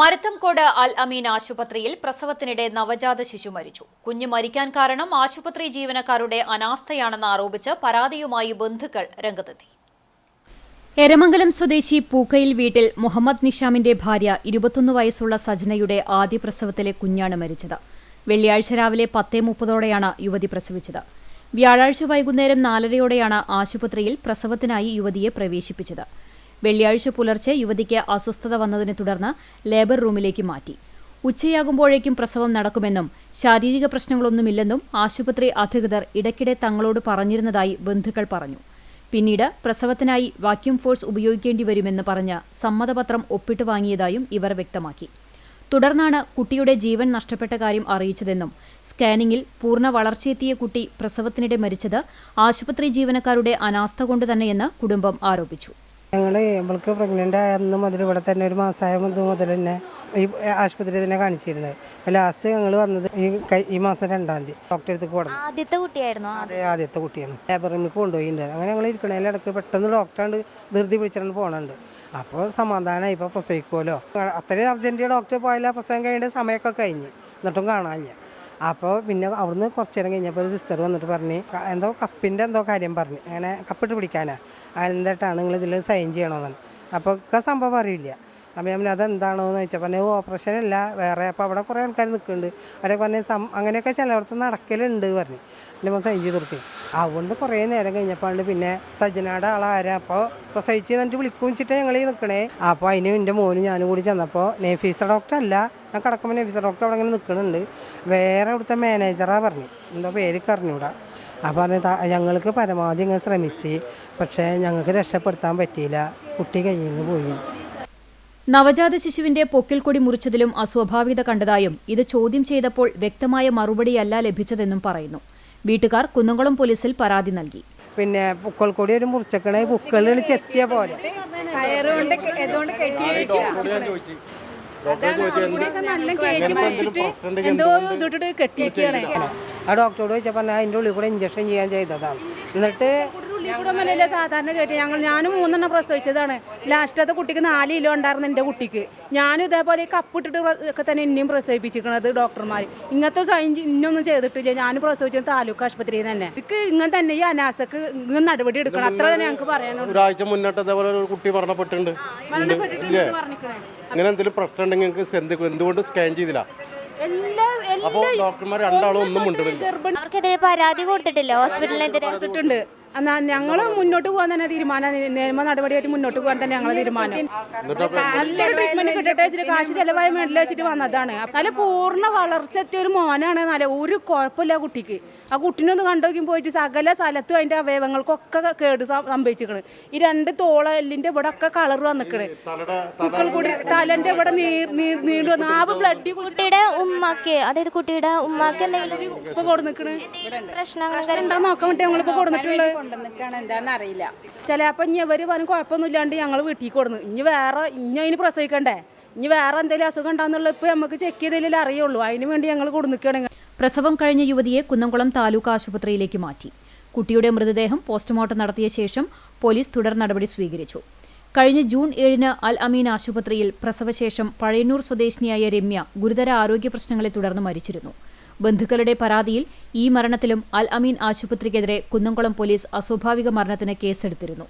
മരത്തംകോട് അൽ അമീൻ ആശുപത്രിയിൽ പ്രസവത്തിനിടെ നവജാത ശിശു മരിച്ചു. കുഞ്ഞ് മരിക്കാൻ കാരണം ആശുപത്രി ജീവനക്കാരുടെ അനാസ്ഥയാണെന്ന് ആരോപിച്ച് പരാതിയുമായി ബന്ധുക്കൾ രംഗത്തെത്തി. എരമംഗലം സ്വദേശി പൂക്കയിൽ വീട്ടിൽ മുഹമ്മദ് നിഷാമിന്റെ ഭാര്യ ഇരുപത്തൊന്ന് വയസ്സുള്ള സജനയുടെ ആദ്യ പ്രസവത്തിലെ കുഞ്ഞാണ് മരിച്ചത്. വെള്ളിയാഴ്ച രാവിലെ പത്തേ മുപ്പതോടെയാണ് യുവതി പ്രസവിച്ചത്. വ്യാഴാഴ്ച വൈകുന്നേരം നാലരയോടെയാണ് ആശുപത്രിയിൽ പ്രസവത്തിനായി യുവതിയെ പ്രവേശിപ്പിച്ചത്. വെള്ളിയാഴ്ച പുലർച്ചെ യുവതിക്ക് അസ്വസ്ഥത വന്നതിനെ തുടർന്ന് ലേബർ റൂമിലേക്ക് മാറ്റി. ഉച്ചയാകുമ്പോഴേക്കും പ്രസവം നടക്കുമെന്നും ശാരീരിക പ്രശ്നങ്ങളൊന്നുമില്ലെന്നും ആശുപത്രി അധികൃതർ ഇടയ്ക്കിടെ തങ്ങളോട് പറഞ്ഞിരുന്നതായി ബന്ധുക്കൾ പറഞ്ഞു. പിന്നീട് പ്രസവത്തിനായി വാക്യൂം ഫോഴ്സ് ഉപയോഗിക്കേണ്ടി വരുമെന്ന് പറഞ്ഞ് സമ്മതപത്രം ഒപ്പിട്ട് വാങ്ങിയതായും ഇവർ വ്യക്തമാക്കി. തുടർന്നാണ് കുട്ടിയുടെ ജീവൻ നഷ്ടപ്പെട്ട കാര്യം അറിയിച്ചതെന്നും സ്കാനിംഗിൽ പൂർണ വളർച്ചയെത്തിയ കുട്ടി പ്രസവത്തിനിടെ മരിച്ചത് ആശുപത്രി ജീവനക്കാരുടെ അനാസ്ഥ കൊണ്ടുതന്നെയെന്ന് കുടുംബം ആരോപിച്ചു. ഞങ്ങൾ ഇവൾക്ക് പ്രഗ്നന്റ് ആയിരുന്നു മുതൽ ഇവിടെ തന്നെ ഒരു മാസമായ മുതൽ മുതൽ തന്നെ ഈ ആശുപത്രി തന്നെ കാണിച്ചിരുന്നത്. ലാസ്റ്റ് ഞങ്ങൾ വന്നത് ഈ ഈ മാസം രണ്ടാം തീയതി ഡോക്ടറെ അടുത്ത് കൊടുത്തു ആദ്യത്തെ കുട്ടിയായിരുന്നു? അതെ ആദ്യത്തെ കുട്ടിയാണ്. ലേബർ റൂമിൽ കൊണ്ടുപോയിട്ടുണ്ട്. അങ്ങനെ ഞങ്ങൾ ഇരിക്കണേലിടക്ക് പെട്ടെന്ന് ഡോക്ടറാണ്ട് ധൃതി പിടിച്ചിട്ട് പോകണുണ്ട് അപ്പോൾ സമാധാനമായി ഇപ്പോൾ പ്രസവിക്കുമല്ലോ അത്രയും അർജന്റ് ഡോക്ടർ പോയാൽ പ്രസവം കഴിയേണ്ട സമയമൊക്കെ കഴിഞ്ഞ്. എന്നിട്ടും കാണാനില്ല. അപ്പോൾ പിന്നെ അവിടുന്ന് കുറച്ച് നേരം കഴിഞ്ഞപ്പോൾ ഒരു സിസ്റ്റർ വന്നിട്ട് പറഞ്ഞ് എന്തോ കപ്പിന്റെ എന്തോ കാര്യം പറഞ്ഞ്. അങ്ങനെ കപ്പിട്ട് പിടിക്കാനാണ് എന്നിട്ടാണ് നിങ്ങൾ ഇതിൽ സൈൻ ചെയ്യണമെന്നാണ് അപ്പോൾ ഒക്കെ സംഭവം അറിയില്ല. അപ്പോൾ ഞാൻ അതെന്താണോ എന്ന് ചോദിച്ചാൽ പറഞ്ഞു ഓപ്പറേഷൻ അല്ല. വേറെ അപ്പോൾ അവിടെ കുറേ ആൾക്കാർ നിൽക്കുന്നുണ്ട് അവിടെ പറഞ്ഞ് സം അങ്ങനെയൊക്കെ ചിലയിടത്ത് നടക്കലുണ്ട് പറഞ്ഞു. എന്റെ മോൻ സൈൻ ചെയ്ത് കൊടുക്കും അതുകൊണ്ട് കുറേ നേരം കഴിഞ്ഞപ്പോൾ പിന്നെ സജനയുടെ ആളാരാ. അപ്പോൾ പ്രസവിച്ച് എന്നിട്ട് വിളിക്കും വെച്ചിട്ട് ഞങ്ങൾ ഈ നിൽക്കണേ അപ്പോൾ അതിന് എന്റെ മോനും ഞാനും കൂടി ചെന്നപ്പോൾ നെഫീസ ഡോക്ടർ അല്ല. ഞാൻ കിടക്കുമ്പോൾ നെഫീസ ഡോക്ടർ അവിടെ ഇങ്ങനെ നിൽക്കുന്നുണ്ട് വേറെ അവിടുത്തെ മാനേജറാ പറഞ്ഞു. എന്താ പേര് അറിഞ്ഞൂടാ. അപ്പോൾ പറഞ്ഞു ഞങ്ങൾക്ക് പരമാവധി ഇങ്ങനെ ശ്രമിച്ച് പക്ഷേ ഞങ്ങൾക്ക് രക്ഷപ്പെടുത്താൻ പറ്റിയില്ല. കുട്ടി കയ്യിൽ നിന്ന് പോയി. നവജാത ശിശുവിന്റെ പൊക്കിൽക്കൊടി മുറിച്ചതിലും അസ്വാഭാവികത കണ്ടതായും ഇത് ചോദ്യം ചെയ്തപ്പോൾ വ്യക്തമായ മറുപടിയല്ല ലഭിച്ചതെന്നും പറയുന്നു. വീട്ടുകാർ കുന്നംകുളം പോലീസിൽ പരാതി നൽകി. പിന്നെ പൂക്കൾക്കൂടി കൂടി ഒരു മുറിച്ചക്കണേ. പുക്കളിൽ ചെത്തിയ പോലെ. ആ ഡോക്ടറോട് ചോദിച്ചാൽ പറഞ്ഞാൽ അതിന്റെ ഉള്ളിൽ കൂടെ ഇഞ്ചക്ഷൻ ചെയ്യാൻ ചെയ്തതാണ്. എന്നിട്ട് ഒന്നുമില്ല സാധാരണ കേട്ടി ഞങ്ങൾ ഞാനും മൂന്നെണ്ണം പ്രസവിച്ചതാണ്. ലാസ്റ്റത്തെ കുട്ടിക്ക് നാല് കിലോ ഉണ്ടായിരുന്നു എന്റെ കുട്ടിക്ക്. ഞാനും ഇതേപോലെ കപ്പ് കപ്പിട്ടിട്ട് ഒക്കെ തന്നെ ഇനിയും പ്രസവിപ്പിച്ചിരിക്കണത് ഡോക്ടർമാർ ഇങ്ങനത്തെ സൈൻ ഇന്നൊന്നും ചെയ്തിട്ടില്ല. ഞാൻ പ്രസവിച്ചത് താലൂക്ക് ആശുപത്രിയിൽ തന്നെ. എനിക്ക് ഇങ്ങനെ തന്നെ ഈ അനാസക്ക് ഇങ്ങനെ നടപടി എടുക്കണം. അത്ര തന്നെ ഞങ്ങൾക്ക് പറയാനുള്ളൂ ഒരാഴ്ച മുന്നോട്ട് അതേപോലെ ഒരു കുട്ടി മരണപ്പെട്ടിട്ടുണ്ട്. എന്തെങ്കിലും പ്രശ്നം ഉണ്ടെങ്കിൽ എന്തുകൊണ്ട് സ്കാൻ ചെയ്തില്ല? അപ്പോൾ ഡോക്ടർമാർ രണ്ടാളും ഒന്നും അവർക്കെതിരെ പരാതി കൊടുത്തിട്ടില്ല? ഹോസ്പിറ്റലിനെതിരെ? കൊടുത്തിട്ടുണ്ട്. എന്നാൽ ഞങ്ങൾ മുന്നോട്ട് പോകാൻ തന്നെ തീരുമാനം. നിയമ നടപടിയായിട്ട് മുന്നോട്ട് പോകാൻ തന്നെ ഞങ്ങൾ തീരുമാനം. നല്ലൊരു ട്രീറ്റ്മെന്റ് കിട്ടട്ടെ വെച്ചിട്ട് കാശ് ചെലവായ മേളിൽ വെച്ചിട്ട് വന്നതാണ്. നല്ല പൂർണ വളർച്ച എത്തിയ ഒരു മോനാണ് നല്ല ഒരു കുഴപ്പമില്ല ആ കുട്ടിക്ക്. ആ കുട്ടീനൊന്ന് കണ്ടോക്കി പോയിട്ട് സകല സ്ഥലത്തും അതിന്റെ അവയവങ്ങൾക്കൊക്കെ കേട് സംഭവിച്ചിരിക്കണ് സംഭവിച്ചിക്കണ്. ഈ രണ്ട് തോള എല്ലിന്റെ ഇവിടെ ഒക്കെ കളർ വന്നിക്കണ്. കൂടി തലന്റെ ഇവിടെ നീണ്ടു വന്ന് ആ ബ്ലഡ് കുട്ടിയുടെ ഉമ്മക്ക് അതായത് കുട്ടിയുടെ ഉമ്മക്ക് എന്തെങ്കിലും ഇപ്പൊ കൊടു നിക്കണ് പ്രശ്നങ്ങൾ നോക്കാൻ വേണ്ടി ഞങ്ങളിപ്പോ കൊടുത്തിട്ടുള്ളത് ചിലപ്പോൾ ഇനി ഇവർ പറഞ്ഞു കുഴപ്പമൊന്നുമില്ലാണ്ട് ഞങ്ങൾ വീട്ടിൽ കൊടുന്നു ഇനി വേറെ ഇനി അതിന് പ്രസവിക്കണ്ടേ? ഇനി വേറെ എന്തെങ്കിലും അസുഖം ഉണ്ടാകുന്നുള്ള ഇപ്പൊ നമുക്ക് ചെക്ക് ചെയ്തതിലേ അറിയുള്ളൂ. അതിന് വേണ്ടി ഞങ്ങൾ കൊടുന്നിക്കുകയാണെങ്കിൽ പ്രസവം കഴിഞ്ഞ യുവതിയെ കുന്നംകുളം താലൂക്ക് ആശുപത്രിയിലേക്ക് മാറ്റി. കുട്ടിയുടെ മൃതദേഹം പോസ്റ്റ്മോർട്ടം നടത്തിയ ശേഷം പോലീസ് തുടർ നടപടി സ്വീകരിച്ചു. കഴിഞ്ഞ ജൂൺ ഏഴിന് അൽ അമീൻ ആശുപത്രിയിൽ പ്രസവശേഷം പഴയന്നൂർ സ്വദേശിനിയായ രമ്യ ഗുരുതര ആരോഗ്യ പ്രശ്നങ്ങളെ തുടർന്ന് മരിച്ചിരുന്നു. ബന്ധുക്കളുടെ പരാതിയിൽ ഈ മരണത്തിലും അൽ അമീൻ ആശുപത്രിക്കെതിരെ കുന്നംകുളം പോലീസ് അസ്വാഭാവിക മരണത്തിന് കേസെടുത്തിരുന്നു